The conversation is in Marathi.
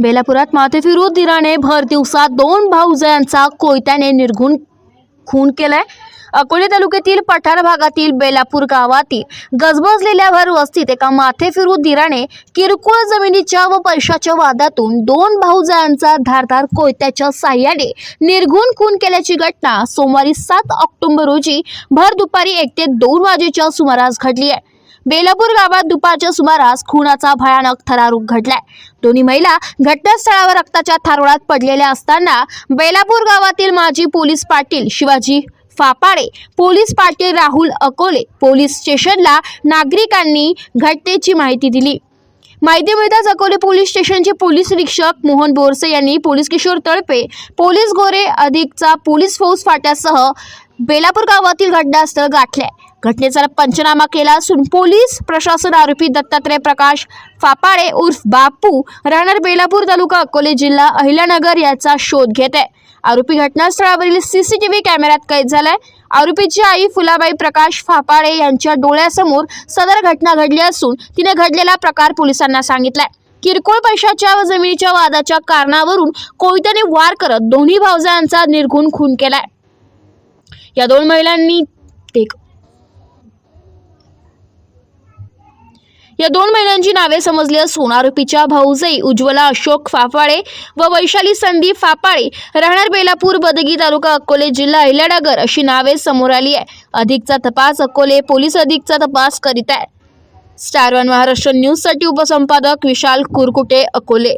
बेलापुरात मातेफिरू दिराने भर दिवसात दोन भाऊजयांचा कोयत्याने निर्घुण खून केलाय. अकोले तालुक्यातील पठार भागातील बेलापूर गावातील गजबजलेल्या भर वस्तीत एका माथेफिरू दिराने किरकोळ जमिनीच्या व पैशाच्या वादातून दोन भाऊजयांचा धारधार कोयत्याच्या साह्याने निर्घुण खून केल्याची घटना सोमवारी सात ऑक्टोबर रोजी भर दुपारी एक ते दोन वाजेच्या सुमारास घडली आहे. बेलापूर गावात दुपारच्या सुमारास खुनाचा भयानक थरारूप घडलाय. दोन्ही महिला घटनास्थळावर रक्ताच्या थारोळात पडलेल्या असताना बेलापूर गावातील माजी police Patil Shivaji Phapade police Patil Rahul Akole police स्टेशनला नागरिकांनी घटनेची माहिती दिली. माहिती मिळताच अकोले पोलीस स्टेशनचे पोलीस निरीक्षक मोहन बोरसे यांनी पोलीस किशोर तळपे पोलीस गोरे अधिकचा पोलीस फौज फाट्यासह बेलापूर गावातील घटनास्थळ गाठले घटनेचा पंचनामा केला असून पोलीस प्रशासन आरोपी दत्तात्रय प्रकाश फापाळे उर्फ बापू राहणार बेलापूर तालुका अकोले जिल्हा अहिल्यानगर याचा शोध घेत आहे. आरोपी घटनास्थळावरील सीसीटीव्ही कॅमेऱ्यात कैद झालाय. आरोपीची आई फुलाबाई प्रकाश फापाळे यांच्या डोळ्यासमोर सदर घटना घडली असून तिने घडलेला प्रकार पोलिसांना सांगितलाय. किरकोळ पैशाच्या व जमिनीच्या वादाच्या कारणावरून कोयत्याने वार करत दोन्ही भावजांचा निर्घुण खून केलाय. या दोन महिलांनी या दोन महिलांची नावे समजली असून आरोपीच्या भाऊजई उज्ज्वला अशोक फाफाळे व वैशाली संदीप फाफाळे राहणार बेलापूर बदगी तालुका अकोले जिल्हा अहिल्यानगर अशी नावे समोर आली आहे. अधिकचा तपास अकोले पोलीस अधिकचा तपास करीत आहे. स्टार वन महाराष्ट्र न्यूजसाठी उपसंपादक विशाल कुरकुटे अकोले.